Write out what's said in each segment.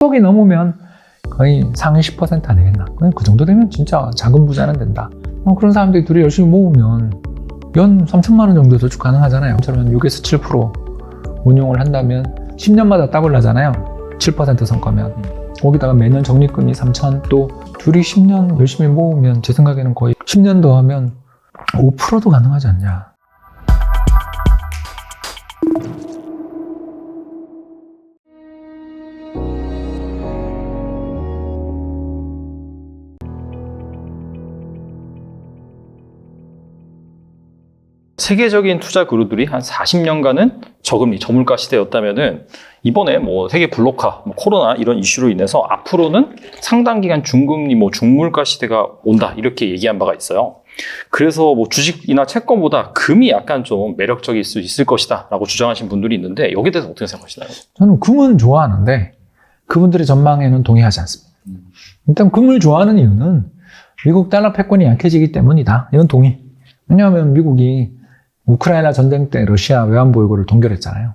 10억이 넘으면 거의 상위 10%안 되겠나? 그 정도 되면 진짜 작은 부자는 된다. 어, 그런 사람들이 둘이 열심히 모으면 연 3천만 원 정도 저축 가능하잖아요. 저는 6에서 7% 운용을 한다면 10년마다 따블 나잖아요. 7% 성과면. 거기다가 매년 적립금이 3천 또 둘이 10년 열심히 모으면 제 생각에는 거의 10년 더 하면 5%도 가능하지 않냐. 세계적인 투자 그룹들이 한 40년간은 저금리, 저물가 시대였다면은 이번에 뭐 세계 블록화, 뭐 코로나 이런 이슈로 인해서 앞으로는 상당 기간 중금리, 뭐 중물가 시대가 온다 이렇게 얘기한 바가 있어요. 그래서 뭐 주식이나 채권보다 금이 약간 좀 매력적일 수 있을 것이다라고 주장하신 분들이 있는데 여기에 대해서 어떻게 생각하시나요? 저는 금은 좋아하는데 그분들의 전망에는 동의하지 않습니다. 일단 금을 좋아하는 이유는 미국 달러 패권이 약해지기 때문이다. 이건 동의. 왜냐하면 미국이 우크라이나 전쟁 때 러시아 외환 보유고를 동결했잖아요.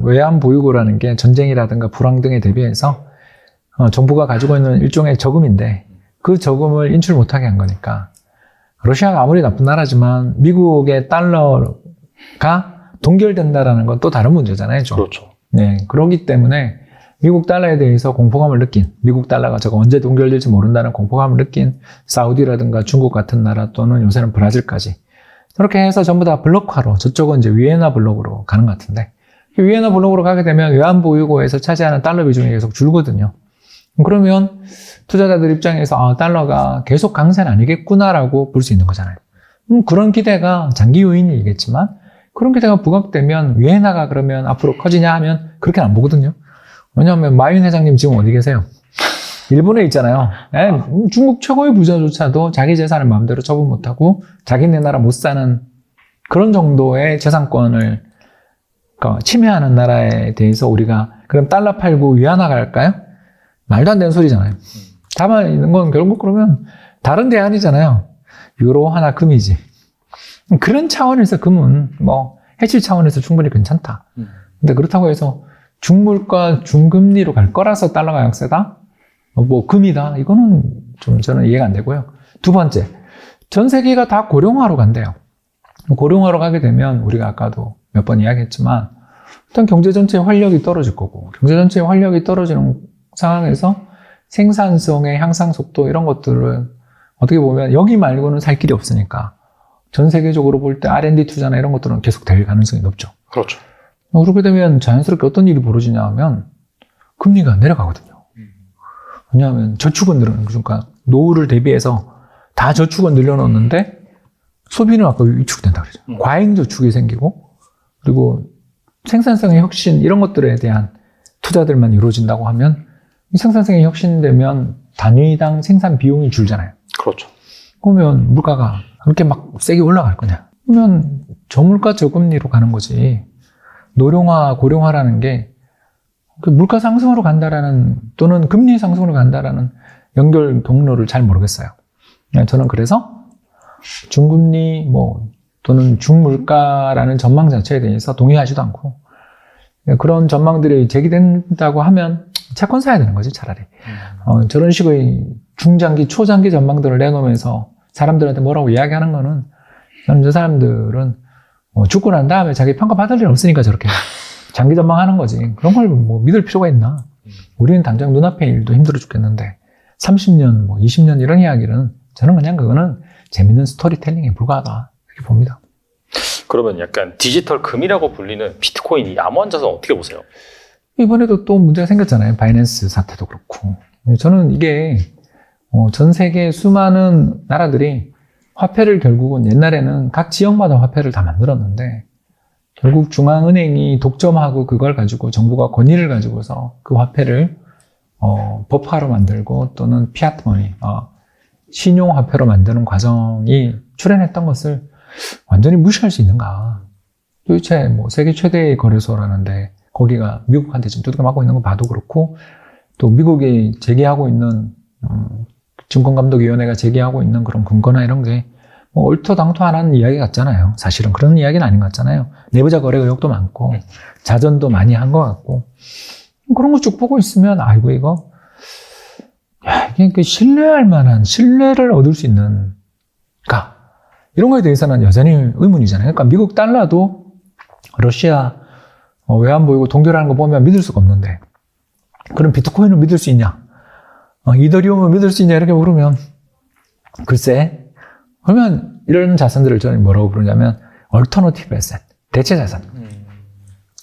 외환 보유고라는 게 전쟁이라든가 불황 등에 대비해서 어, 정부가 가지고 있는 일종의 저금인데 그 저금을 인출 못하게 한 거니까 러시아가 아무리 나쁜 나라지만 미국의 달러가 동결된다라는 건 또 다른 문제잖아요. 좀. 그렇죠. 네, 그렇기 때문에 미국 달러에 대해서 공포감을 느낀, 미국 달러가 저거 언제 동결될지 모른다는 공포감을 느낀 사우디라든가 중국 같은 나라 또는 요새는 브라질까지. 그렇게 해서 전부 다 블록화로, 저쪽은 이제 위에나 블록으로 가는 것 같은데, 위에나 블록으로 가게 되면 외환보 유고에서 차지하는 달러 비중이 계속 줄거든요. 그러면 투자자들 입장에서 아, 달러가 계속 강세는 아니겠구나라고 볼 수 있는 거잖아요. 음, 그런 기대가 장기 요인이겠지만, 그런 기대가 부각되면 위에나가 그러면 앞으로 커지냐 하면 그렇게 안 보거든요. 왜냐하면 마윈 회장님 지금 어디 계세요? 일본에 있잖아요. 예, 음, 중국 최고의 부자조차도 자기 재산을 마음대로 처분 못하고 자기네 나라 못 사는 그런 정도의 재산권을 그러니까 침해하는 나라에 대해서 우리가 그럼 달러 팔고 위안화 갈까요? 말도 안 되는 소리잖아요. 다만 있는 건 결국 그러면 다른 대안이잖아요. 유로 하나 금이지. 그런 차원에서 금은 뭐 해칠 차원에서 충분히 괜찮다. 음. 근데 그렇다고 해서 중물가 중금리로 갈 거라서 달러가 약세다? 어, 뭐 금이다? 이거는 좀 저는 이해가 안 되고요. 두 번째, 전 세계가 다 고령화로 간대요. 고령화로 가게 되면 우리가 아까도 몇 번 이야기했지만 일단 경제 전체의 활력이 떨어질 거고 경제 전체의 활력이 떨어지는 상황에서 생산성의 향상 속도 이런 것들은 어떻게 보면 여기 말고는 살 길이 없으니까 전 세계적으로 볼 때 R&D 투자나 이런 것들은 계속 될 가능성이 높죠. 그렇죠. 어, 그렇게 되면 자연스럽게 어떤 일이 벌어지냐 하면 금리가 내려가거든요. 왜냐하면 저축은 늘어나는 거죠. 그러니까 노후를 대비해서 다 저축은 늘려놓는데 소비는 아까 위축된다 그러죠. 음. 과잉 저축이 생기고 그리고 생산성의 혁신 이런 것들에 대한 투자들만 이루어진다고 하면 이 생산성이 혁신되면 단위당 생산 비용이 줄잖아요. 그렇죠. 그러면 물가가 그렇게 막 세게 올라갈 거냐? 그러면 저물가 저금리로 가는 거지. 노령화, 고령화라는 게 그 물가 상승으로 간다라는 또는 금리 상승으로 간다라는 연결 경로를 잘 모르겠어요. 네, 저는 그래서 중금리 뭐 또는 중물가라는 전망 자체에 대해서 동의하지도 않고 네, 그런 전망들이 제기된다고 하면 채권 사야 되는 거지 차라리. 어, 저런 식의 중장기, 초장기 전망들을 내놓으면서 사람들한테 뭐라고 이야기하는 거는 저는 저 사람들은 뭐 죽고 난 다음에 자기 평가 받을 일 없으니까 저렇게 장기 전망하는 거지. 그런 걸 뭐 믿을 필요가 있나? 우리는 당장 눈앞의 일도 힘들어 죽겠는데 30년, 뭐 20년 이런 이야기는 저는 그냥 그거는 재밌는 스토리텔링에 불과하다 이렇게 봅니다. 그러면 약간 디지털 금이라고 불리는 비트코인 이 암호환 자산 어떻게 보세요? 이번에도 또 문제가 생겼잖아요. 바이낸스 사태도 그렇고. 저는 이게 어, 전 세계 수많은 나라들이 화폐를 결국은 옛날에는 각 지역마다 화폐를 다 만들었는데 결국 중앙은행이 독점하고 그걸 가지고 정부가 권위를 가지고서 그 화폐를 어, 법화로 만들고 또는 피아트머니, 어, 신용화폐로 만드는 과정이 출현했던 것을 완전히 무시할 수 있는가? 도대체 뭐 세계 최대의 거래소라는데 거기가 미국한테 지금 두들겨 맞고 있는 거 봐도 그렇고 또 미국이 제기하고 있는 음, 증권감독위원회가 제기하고 있는 그런 근거나 이런 게 뭐 얼토당토하는 이야기 같잖아요. 사실은 그런 이야기는 아닌 것 같잖아요. 내부자 거래 의혹도 많고 자전도 많이 한 것 같고 그런 거 쭉 보고 있으면 아이고 이거 야 이게 그 신뢰할 만한 신뢰를 얻을 수 있는 가 이런 거에 대해서는 여전히 의문이잖아요. 그러니까 미국 달러도 러시아 어, 외환 보이고 동결하는 거 보면 믿을 수가 없는데 그럼 비트코인을 믿을 수 있냐? 어, 이더리움을 믿을 수 있냐 이렇게 물으면 글쎄 그러면 이런 자산들을 저는 뭐라고 부르냐면 얼터너티브 에셋 대체 자산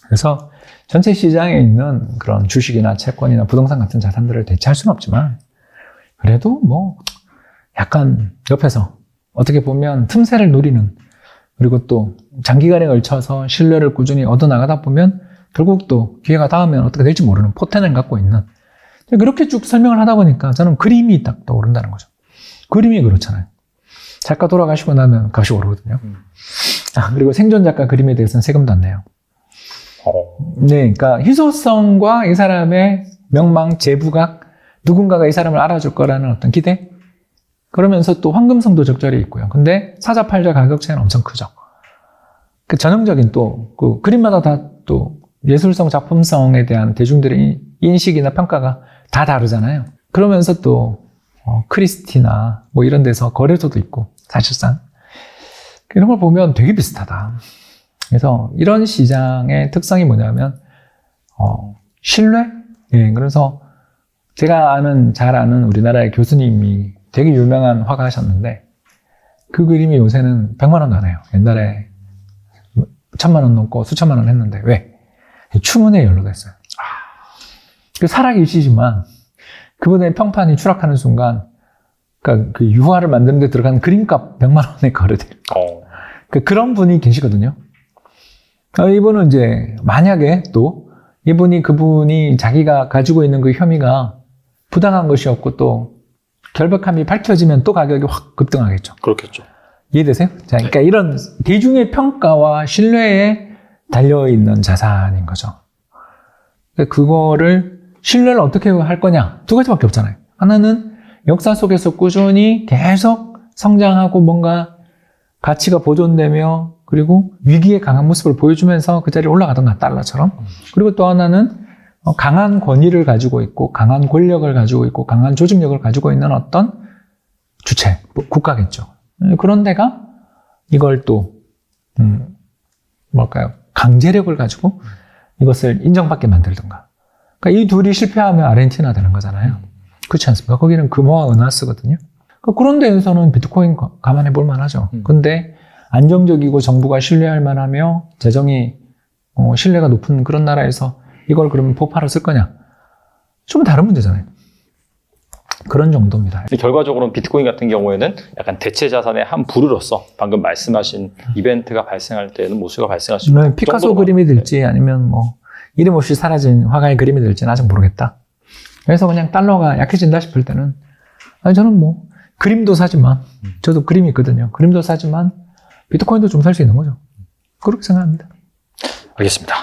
그래서 전체 시장에 있는 그런 주식이나 채권이나 부동산 같은 자산들을 대체할 수는 없지만 그래도 뭐 약간 옆에서 어떻게 보면 틈새를 노리는 그리고 또 장기간에 걸쳐서 신뢰를 꾸준히 얻어 나가다 보면 결국 또 기회가 닿으면 어떻게 될지 모르는 포텐을 갖고 있는 그렇게 쭉 설명을 하다 보니까 저는 그림이 딱 떠오른다는 거죠. 그림이 그렇잖아요. 작가 돌아가시고 나면 값이 오르거든요. 음. 아, 그리고 생존 작가 그림에 대해서는 세금도 안 내요. 어. 네, 그러니까 희소성과 이 사람의 명망, 재부각, 누군가가 이 사람을 알아줄 거라는 어떤 기대? 그러면서 또 황금성도 적절히 있고요. 근데 사자팔자 가격 차이는 엄청 크죠. 그 전형적인 또, 그 그림마다 다 또 예술성, 작품성에 대한 대중들의 인- 인식이나 평가가 다 다르잖아요. 그러면서 또, 어, 크리스티나 뭐 이런 데서 거래소도 있고, 사실상. 이런 걸 보면 되게 비슷하다. 그래서 이런 시장의 특성이 뭐냐면, 어, 신뢰? 예, 그래서 제가 아는, 잘 아는 우리나라의 교수님이 되게 유명한 화가하셨는데, 그 그림이 요새는 100만 원도 안 해요. 옛날에 천만 원 넘고 수천만 원 했는데, 왜? 추문에 연루가 있어요. 그 살아계시지만, 그분의 평판이 추락하는 순간, 그러니까 그 유화를 만드는 데 들어간 그림값 100만 원에 거래돼요. 어. 그 그런 분이 계시거든요. 어, 이분은 이제 만약에 또 이분이 그분이 자기가 가지고 있는 그 혐의가 부당한 것이었고 또 결백함이 밝혀지면 또 가격이 확 급등하겠죠. 그렇겠죠. 이해되세요? 자, 그러니까 이런 대중의 평가와 신뢰에 달려 있는 자산인 거죠. 그러니까 그거를 신뢰를 어떻게 할 거냐 두 가지밖에 없잖아요. 하나는 역사 속에서 꾸준히 계속 성장하고 뭔가 가치가 보존되며 그리고 위기에 강한 모습을 보여주면서 그 자리에 올라가던가 달러처럼. 그리고 또 하나는 어, 강한 권위를 가지고 있고 강한 권력을 가지고 있고 강한 조직력을 가지고 있는 어떤 주체 뭐 국가겠죠. 음, 그런 데가 이걸 또 음, 뭘까요? 강제력을 가지고 이것을 인정받게 만들든가. 그러니까 이 둘이 실패하면 아르헨티나 되는 거잖아요 그렇지 않습니까 거기는 금호와 은화 쓰거든요 그런 데에서는 비트코인 가- 감안해 볼 만하죠. 음. 근데 안정적이고 정부가 신뢰할 만하며 재정이 어, 신뢰가 높은 그런 나라에서 이걸 그러면 포파로 쓸 거냐? 좀 다른 문제잖아요. 그런 정도입니다. 결과적으로는 비트코인 같은 경우에는 약간 대체 자산의 한 부류로서 방금 말씀하신 이벤트가 발생할 때는 모수가 발생할 수 있는 네, 피카소 그림이 될지 아니면 뭐 이름 없이 사라진 화가의 그림이 될지는 아직 모르겠다. 그래서 그냥 달러가 약해진다 싶을 때는 아니 저는 뭐 그림도 사지만 저도 그림이 있거든요. 그림도 사지만 비트코인도 좀 살 수 있는 거죠. 그렇게 생각합니다. 알겠습니다.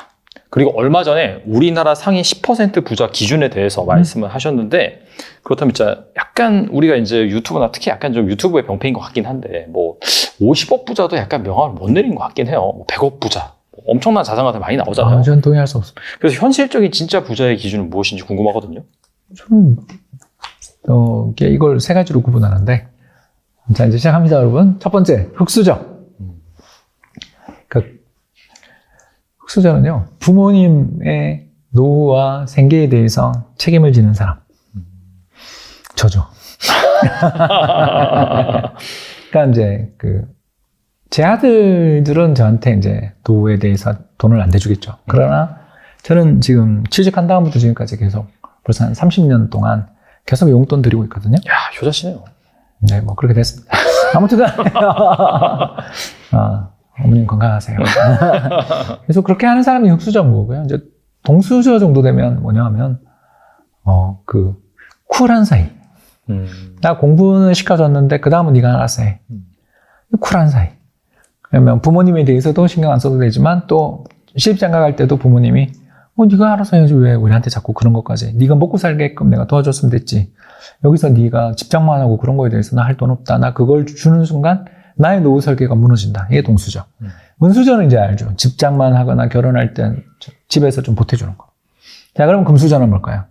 그리고 얼마 전에 우리나라 상위 10% 부자 기준에 대해서 말씀을 하셨는데 그렇다면 진짜 약간 우리가 이제 유튜브나 특히 약간 좀 유튜브의 병폐인 것 같긴 한데 뭐 50억 부자도 약간 명함을 못 내린 것 같긴 해요. 뭐 100억 부자. 뭐 엄청난 자산가들 많이 나오잖아요. 아, 저는 동의할 수 없습니다. 그래서 현실적인 진짜 부자의 기준은 무엇인지 궁금하거든요. 저는 어, 이걸 세 가지로 구분하는데 자 이제 시작합니다, 여러분. 첫 번째 흑수저. 그 흑수저는요 부모님의 노후와 생계에 대해서 책임을 지는 사람. 저죠. 그러니까 이제 그 제 아들들은 저한테 이제 노후에 대해서 돈을 안 대주겠죠. 그러나 저는 지금 취직한 다음부터 지금까지 계속 벌써 한 30년 동안 계속 용돈 드리고 있거든요. 야, 효자시네요. 네, 뭐 그렇게 됐습니다. 아무튼 아, 어머님 건강하세요. 그래서 그렇게 하는 사람이 흑수저인 거고요. 이제 동수저 정도 되면 뭐냐 하면 어, 그 쿨한 사이. 음. 나 공부는 시켜줬는데 그 다음은 네가 알아서 해. 음. 쿨한 사이. 그러면 부모님에 대해서도 신경 안 써도 되지만 또 시집장가 갈 때도 부모님이 어 네가 알아서 해야지 왜 우리한테 자꾸 그런 것까지 네가 먹고 살게끔 내가 도와줬으면 됐지 여기서 네가 집장만 하고 그런 거에 대해서 나할돈 없다 나 그걸 주는 순간 나의 노후 설계가 무너진다 이게 동수저 음. 은수저는 이제 알죠 집장만 하거나 결혼할 때 집에서 좀 보태주는 거 자, 그럼 금수저는 뭘까요?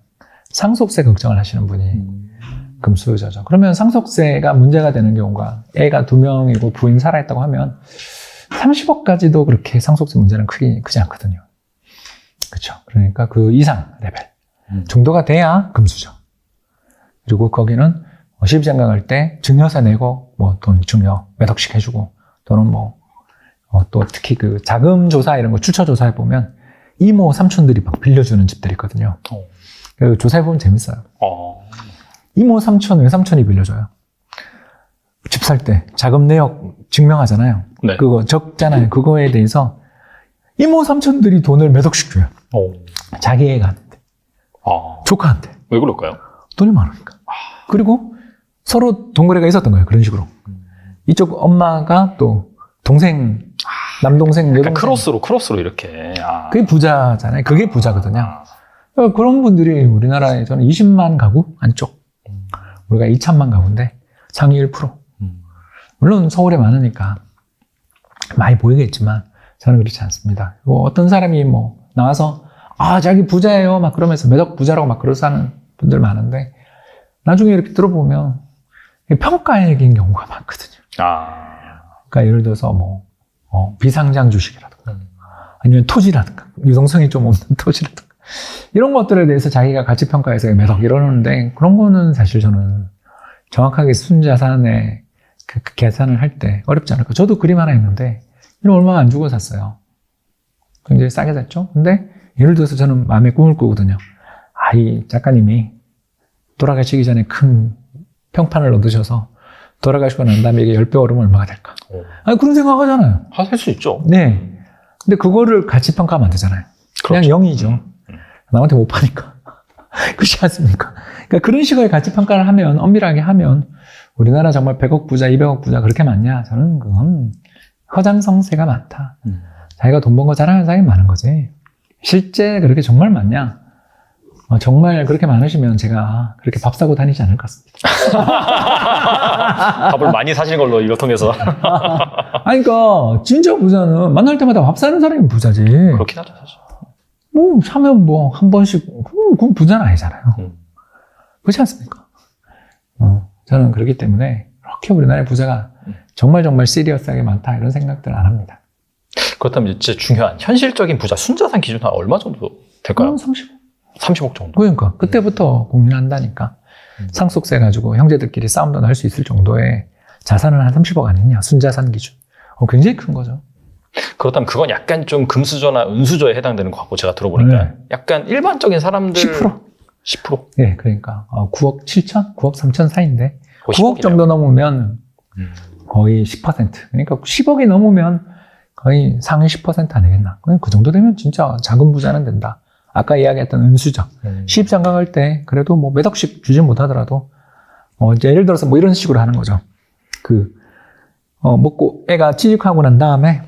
상속세 걱정을 하시는 분이 금수저죠. 그러면 상속세가 문제가 되는 경우가 애가 두 명이고 부인 살아있다고 하면 30억까지도 그렇게 상속세 문제는 크기, 크지 않거든요. 그렇죠. 그러니까 그 이상 레벨 음. 정도가 돼야 금수저. 그리고 거기는 뭐 시집장가 갈때 증여세 내고 뭐 돈 증여 몇 억씩 해주고 또는 뭐 어, 또 특히 그 자금 조사 이런 거 추처 조사해 보면 이모 삼촌들이 막 빌려주는 집들이 있거든요. 어. 그 조사해 보면 재밌어요. 어. 이모 삼촌 외삼촌이 빌려줘요. 집 살 때 자금 내역 증명하잖아요. 네. 그거 적잖아요. 그거에 대해서 이모 삼촌들이 돈을 몇 억씩 줘요. 어. 자기 애가 하는데 아. 조카한테 왜 그럴까요? 돈이 많으니까. 그리고 서로 동거래가 있었던 거예요. 그런 식으로. 이쪽 엄마가 또 동생, 남동생, 약간 여동생. 크로스로 크로스로 이렇게. 아. 그게 부자잖아요. 그게 부자거든요. 아. 어, 그런 분들이 우리나라에서는 20만 가구 안쪽. 우리가 2천만 가구인데 상위 1%. 음. 물론 서울에 많으니까 많이 보이겠지만 저는 그렇지 않습니다. 그리고 어떤 사람이 뭐 나와서 아 자기 부자예요 막 그러면서 매덕 부자라고 막 그러서 하는 분들 많은데 나중에 이렇게 들어보면 평가액인 경우가 많거든요. 아. 그러니까 예를 들어서 뭐 어, 비상장 주식이라든가 음. 아니면 토지라든가 유동성이 좀 없는 토지라든가 이런 것들에 대해서 자기가 가치 평가해서 매덕 이러는데 그런 거는 사실 저는 정확하게 순자산의 그, 그 계산을 할 때 어렵지 않을까. 저도 그림 하나 했는데 이런 얼마 안 주고 샀어요. 굉장히 싸게 샀죠. 근데 예를 들어서 저는 마음에 꿈을 꾸거든요. 아, 이 작가님이 돌아가시기 전에 큰 평판을 얻으셔서 돌아가시고 난 다음에 이게 10배 오르면 얼마가 될까? 어. 아니, 그런 생각 하잖아요. 할 수 있죠. 네. 근데 그거를 가치 평가하면 안 되잖아요. 그냥 그렇죠. 0이죠. 남한테 못 파니까. 그렇지 않습니까? 그러니까 그런 식의 가치 평가를 하면, 엄밀하게 하면, 우리나라 정말 100억 부자, 200억 부자 그렇게 많냐? 저는 그건 허장성세가 많다. 음. 자기가 돈 번 거 자랑하는 사람이 많은 거지. 실제 그렇게 정말 많냐? 어, 정말 그렇게 많으시면 제가 그렇게 밥 사고 다니지 않을 것 같습니다. 밥을 많이 사신 걸로 이거 통해서 아니, 그러니까, 진짜 부자는 만날 때마다 밥 사는 사람이 부자지. 그렇긴 하죠 사실. 뭐, 사면 뭐, 한 번씩, 그건 부자는 아니잖아요. 음. 그렇지 않습니까? 어, 저는 그렇기 때문에, 그렇게 우리나라의 부자가 음. 정말 정말 시리어스하게 많다, 이런 생각들 안 합니다. 그렇다면 이제 중요한 현실적인 부자 순자산 기준 한 얼마 정도 될까요? 그럼 30. 30억 정도. 그러니까, 그때부터 고민한다니까. 음. 상속세 가지고 형제들끼리 싸움도 날수 있을 정도의 자산은 한 30억 아니냐, 순자산 기준. 어, 굉장히 큰 거죠. 그렇다면 그건 약간 좀 금수저나 은수저에 해당되는 것 같고 제가 들어보니까 네. 약간 일반적인 사람들 10%. 10%? 예, 그러니까, 어, 9억 7천? 9억 3천 사이인데, 거의 9억 10억 정도 넘으면 음. 거의 10%. 그러니까 10억이 넘으면 거의 상위 10% 아니겠나. 그그 정도 되면 진짜 작은 부자는 된다. 아까 이야기했던 은수저. 음. 시집장가 갈 때 그래도 뭐 몇 억씩 주지 못하더라도 어, 이제 예를 들어서 뭐 이런 식으로 하는 거죠. 그, 어, 먹고 애가 취직하고 난 다음에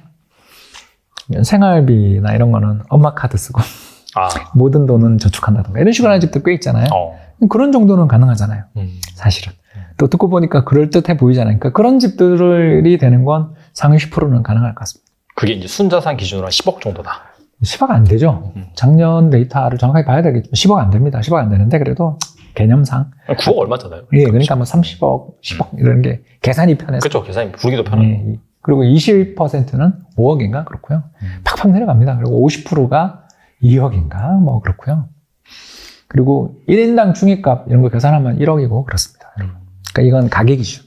생활비나 이런 거는 엄마 카드 쓰고 아. 모든 돈은 저축한다던가 이런 식으로 하는 집들 꽤 있잖아요. 어. 그런 정도는 가능하잖아요. 음. 사실은. 또 듣고 보니까 그럴듯해 보이잖아요. 그러니까 그런 집들이 되는 건 상위 10%는 가능할 것 같습니다. 그게 이제 순자산 기준으로 한 10억 정도다. 10억 안 되죠. 음. 작년 데이터를 정확하게 봐야 되겠지만 10억 안 됩니다. 10억 안 되는데 그래도 개념상 9억 얼마잖아요. 예, 그러니까 뭐 30억, 10억 이런 게 계산이 편해서 그렇죠. 계산이 부르기도 편하고. 예, 이- 그리고 20%는 5억인가 그렇고요. 음. 팍팍 내려갑니다. 그리고 50%가 2억인가 뭐 그렇고요. 그리고 1인당 중위값 이런 거 계산하면 1억이고 그렇습니다. 음. 그러니까 이건 가격이죠.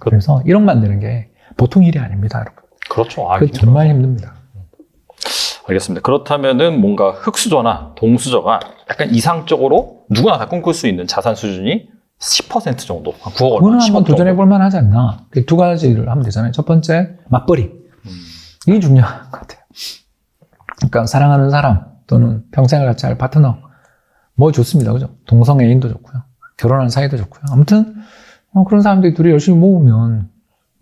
그래서 1억 만드는 게 보통 일이 아닙니다, 여러분. 그렇죠. 아, 그 힘들어. 정말 힘듭니다. 알겠습니다. 그렇다면은 뭔가 흑수저나 동수저가 약간 이상적으로 누구나 다 꿈꿀 수 있는 자산 수준이 10% 정도, 한 9억 얼마, 그거는 10억 한번 도전해. 볼 만하지 않나. 그 두 가지를 하면 되잖아요. 첫 번째, 맞벌이. 음. 이게 중요한 것 같아요. 그러니까 사랑하는 사람 또는 평생을 같이 할 파트너 뭐 좋습니다. 그죠? 동성 애인도 좋고요. 결혼한 사이도 좋고요. 아무튼 어, 그런 사람들이 둘이 열심히 모으면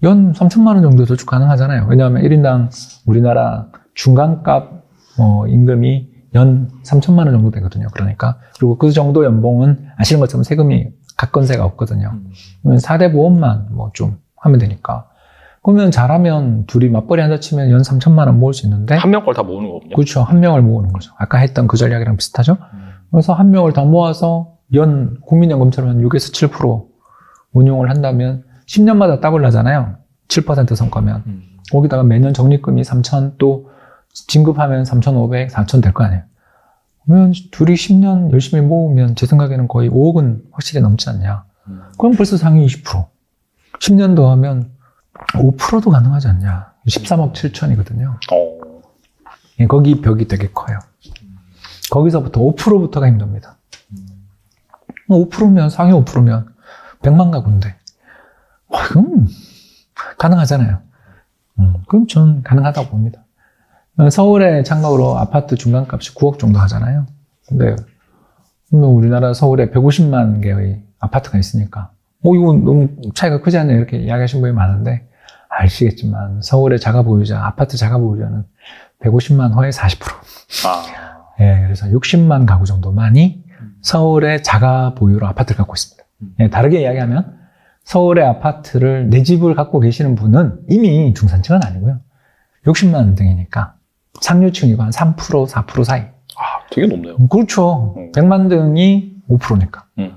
연 3천만 원 정도 저축 가능하잖아요. 왜냐하면 1인당 우리나라 중간값 뭐 임금이 연 3천만 원 정도 되거든요. 그러니까 그리고 그 정도 연봉은 아시는 것처럼 세금이 각건세가 없거든요. 음. 그러면 4대 보험만 뭐 좀 하면 되니까 그러면 잘하면 둘이 맞벌이 한다 치면 연 3천만 원 모을 수 있는데 한 명 걸 다 모으는 거군요. 그렇죠. 한 명을 모으는 거죠. 아까 했던 그 전략이랑 비슷하죠. 그래서 한 명을 더 모아서 연 국민연금처럼 한 6에서 7% 운용을 한다면 10년마다 따블 나잖아요. 7% 성과면. 음. 거기다가 매년 적립금이 3천 또 진급하면 3,500, 4천 될거 아니에요. 그러면 둘이 10년 열심히 모으면 제 생각에는 거의 5억은 확실히 넘지 않냐. 음. 그럼 벌써 상위 20%. 10년 더 하면 5%도 가능하지 않냐. 13억 7천이거든요. 어. 예, 거기 벽이 되게 커요. 거기서부터 5%부터가 힘듭니다. 5%면, 상위 5%면 100만 가구인데. 어, 그럼 가능하잖아요. 음, 그럼 전 가능하다고 봅니다. 어, 서울에 참고로 아파트 중간값이 9억 정도 하잖아요. 근데 뭐 우리나라 서울에 150만 개의 아파트가 있으니까 어, 이거 너무 차이가 크지 않냐 이렇게 이야기하시는 분이 많은데 아시겠지만 서울의 자가 보유자, 아파트 자가 보유자는 150만 허에 40%. 아. 예, 그래서 60만 가구 정도만이 서울의 자가 보유로 아파트를 갖고 있습니다. 음. 예, 다르게 이야기하면 서울의 아파트를 내 집을 갖고 계시는 분은 이미 중산층은 아니고요. 60만 등이니까 상류층이고 한 3%, 4% 사이. 아, 되게 높네요. 그렇죠. 음. 100만 등이 5%니까. 음.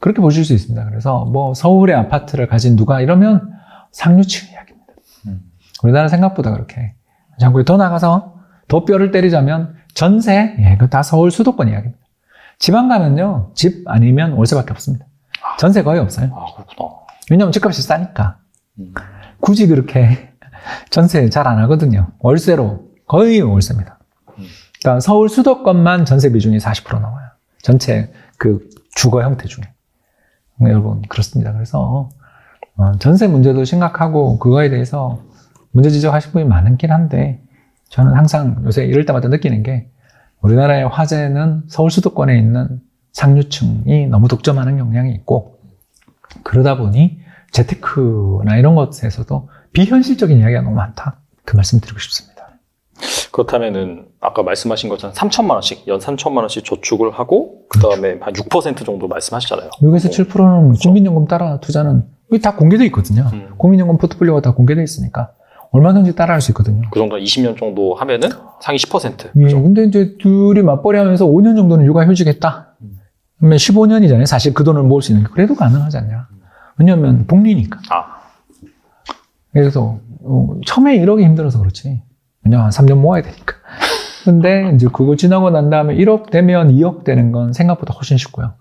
그렇게 보실 수 있습니다. 그래서 뭐 서울의 아파트를 가진 누가 이러면 상류층 이야기입니다. 음. 우리나라 생각보다 그렇게. 장고에 더 나가서 더 뼈를 때리자면 전세, 예, 그거 다 서울 수도권 이야기입니다. 지방 가면요, 집 아니면 월세밖에 없습니다. 전세 거의 없어요. 아, 그렇구나. 왜냐면 집값이 싸니까. 음. 굳이 그렇게 전세 잘 안 하거든요. 월세로 거의 월세입니다. 음. 그러니까 서울 수도권만 전세 비중이 40% 나와요. 전체 그 주거 형태 중에. 네, 여러분 그렇습니다. 그래서 어, 전세 문제도 심각하고 그거에 대해서 문제 지적하실 분이 많긴 한데 저는 항상 요새 이럴 때마다 느끼는 게 우리나라의 화제는 서울 수도권에 있는 상류층이 너무 독점하는 경향이 있고 그러다 보니 재테크나 이런 것에서도 비현실적인 이야기가 너무 많다. 그 말씀 드리고 싶습니다. 그렇다면은 아까 말씀하신 것처럼 3천만 원씩 연 3천만 원씩 저축을 하고 그다음에 한6% 정도 말씀하셨잖아요. 6에서 7%는 국민연금 따라 투자는 이게 다 공개돼 있거든요. 음. 국민연금 포트폴리오가 다 공개돼 있으니까 얼마든지 따라할 수 있거든요. 그 정도 20년 정도 하면은 상위 10%. 예, 그죠? 근데 이제 둘이 맞벌이 하면서 5년 정도는 육아 휴직했다. 그러면 15년이잖아요. 사실 그 돈을 모을 수 있는 게. 그래도 가능하지 않냐. 왜냐면 복리니까. 아, 그래서 어, 처음에 1억이 힘들어서 그렇지. 왜냐면 한 3년 모아야 되니까. 근데 이제 그거 지나고 난 다음에 1억 되면 2억 되는 건 생각보다 훨씬 쉽고요.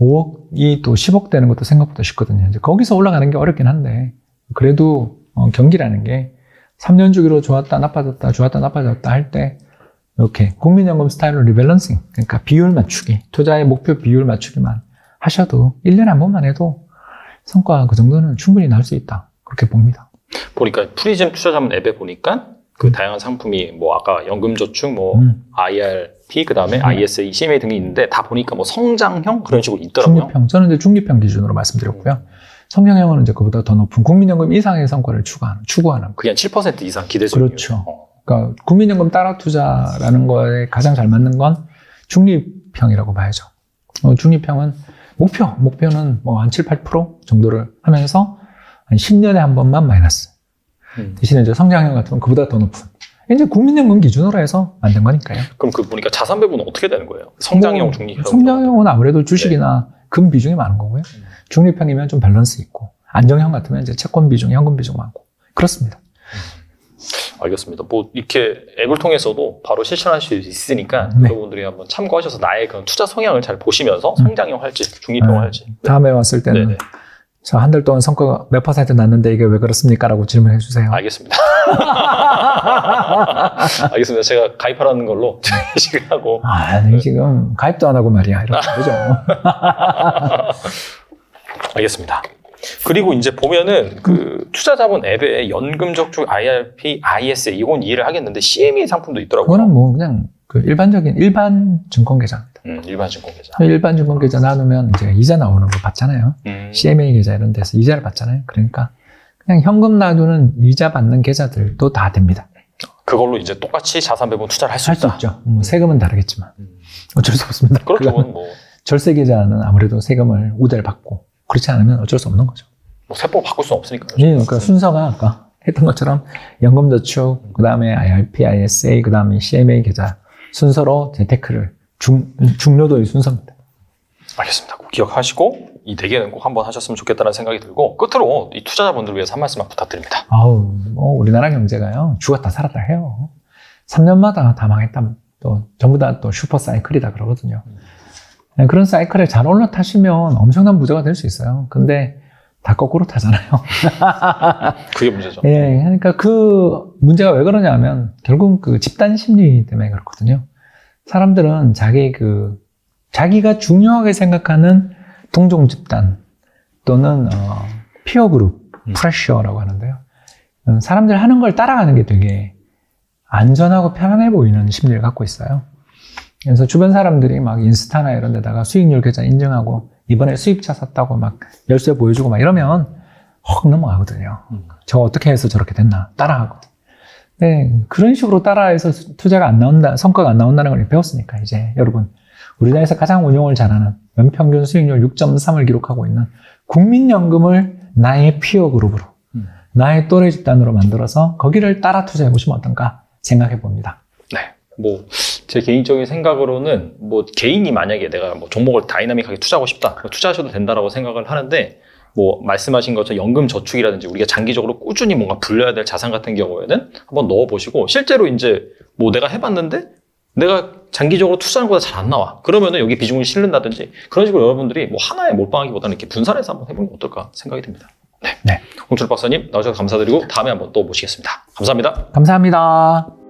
5억이 또 10억 되는 것도 생각보다 쉽거든요. 이제 거기서 올라가는 게 어렵긴 한데 그래도 어, 경기라는 게 3년 주기로 좋았다 나빠졌다 좋았다 나빠졌다 할 때 이렇게 국민연금 스타일로 리밸런싱 그러니까 비율 맞추기 투자의 목표 비율 맞추기만 하셔도 1년에 한 번만 해도 성과 그 정도는 충분히 날 수 있다 그렇게 봅니다. 보니까 프리즘 투자자문 앱에 보니까 그 다양한 상품이 뭐 아까 연금저축, 뭐 음. IRP, 그 다음에 음. ISA, CMA 등이 있는데 다 보니까 뭐 성장형 그런 식으로 있더라고요. 중립형 저는 이제 중립형 기준으로 말씀드렸고요. 성장형은 이제 그보다 더 높은 국민연금 이상의 성과를 추구하는 추구하는 그게 한 7% 이상 기대 수익. 그렇죠. 그러니까 국민연금 따라 투자라는 거에 가장 잘 맞는 건 중립형이라고 봐야죠. 어, 중립형은 목표, 목표는 뭐 한 7, 8% 정도를 하면서 한 10년에 한 번만 마이너스. 음. 대신에 이제 성장형 같은 건 그보다 더 높은. 이제 국민연금 기준으로 해서 만든 거니까요. 그럼 그 보니까 자산 배분은 어떻게 되는 거예요? 성장형, 뭐, 중립형. 성장형은 아무래도 주식이나 금 비중이 많은 거고요. 음. 중립형이면 좀 밸런스 있고, 안정형 같으면 이제 채권 비중, 현금 비중 많고. 그렇습니다. 알겠습니다. 뭐 이렇게 앱을 통해서도 바로 실천할 수 있으니까 네. 여러분들이 한번 참고하셔서 나의 그런 투자 성향을 잘 보시면서 음. 성장형 할지 중립형 네. 할지. 다음에 왔을 때는 네네. 자, 한 달 동안 성과가 몇 퍼센트 났는데 이게 왜 그렇습니까? 라고 질문해 주세요. 알겠습니다. 알겠습니다. 제가 가입하라는 걸로 인식을 하고 아, 니 지금 가입도 안 하고 말이야. 되죠. 알겠습니다. 그리고 이제 보면은 그 투자자본 앱에 연금저축 IRP, ISA 이건 이해를 하겠는데 CME 상품도 있더라고요. 그거는 뭐 그냥 그 일반적인 일반 증권 계좌입니다. 음, 일반 증권 계좌. 일반 증권 계좌 나누면 이제 이자 나오는 거 받잖아요. 음, CMA 계좌 이런 데서 이자를 받잖아요. 그러니까 그냥 현금 놔두는 이자 받는 계좌들도 다 됩니다. 그걸로 이제 똑같이 자산 배분 투자를 할수할수 있다. 있죠. 뭐 세금은 다르겠지만 음. 어쩔 수 없습니다. 그렇죠. 뭐, 절세 계좌는 아무래도 세금을 우대를 받고 그렇지 않으면 어쩔 수 없는 거죠. 뭐 세법 바꿀 수는 없으니까. 예, 그러니까 순서가 아까 했던 것처럼 연금저축, 그 다음에 IRP, ISA, 그 다음에 CMA 계좌 순서로 재테크를 중, 중요도의 순서입니다. 알겠습니다. 꼭 기억하시고 이 네 개는 꼭 한번 하셨으면 좋겠다는 생각이 들고 끝으로 이 투자자분들을 위해서 한 말씀만 부탁드립니다. 아우, 뭐 우리나라 경제가요 죽었다 살았다 해요. 3년마다 다 망했다. 또 전부 다 또 슈퍼 사이클이다 그러거든요. 네, 그런 사이클을 잘 올라타시면 엄청난 부자가 될 수 있어요. 근데 다 거꾸로 타잖아요. 그게 문제죠. 예, 그러니까 그 문제가 왜 그러냐면 결국 그 집단 심리 때문에 그렇거든요. 사람들은 자기 그 자기가 중요하게 생각하는 동종 집단 또는 어, 피어 그룹 음. 프레셔라고 하는데요. 음, 사람들 하는 걸 따라가는 게 되게 안전하고 편안해 보이는 심리를 갖고 있어요. 그래서 주변 사람들이 막 인스타나 이런 데다가 수익률 계좌 인증하고 이번에 수입차 샀다고 막 열쇠 보여주고 막 이러면 헉 넘어가거든요. 음. 저 어떻게 해서 저렇게 됐나 따라하고. 네, 그런 식으로 따라해서 투자가 안 나온다, 성과가 안 나온다는 걸 배웠으니까 이제 여러분 우리나라에서 가장 운용을 잘하는 연평균 수익률 6.3을 기록하고 있는 국민연금을 나의 피어 그룹으로 음. 나의 또래 집단으로 만들어서 거기를 따라 투자해 보시면 어떤가 생각해 봅니다. 네. 뭐, 제 개인적인 생각으로는, 뭐, 개인이 만약에 내가 뭐 종목을 다이나믹하게 투자하고 싶다. 투자하셔도 된다라고 생각을 하는데, 뭐, 말씀하신 것처럼 연금 저축이라든지 우리가 장기적으로 꾸준히 뭔가 불려야 될 자산 같은 경우에는 한번 넣어 보시고, 실제로 이제 뭐 내가 해봤는데, 내가 장기적으로 투자하는 것보다 잘 안 나와. 그러면은 여기 비중을 실른다든지, 그런 식으로 여러분들이 뭐 하나에 몰빵하기보다는 이렇게 분산해서 한번 해보는 게 어떨까 생각이 듭니다. 네. 네. 홍철 박사님 나오셔서 감사드리고, 다음에 한번 또 모시겠습니다. 감사합니다. 감사합니다.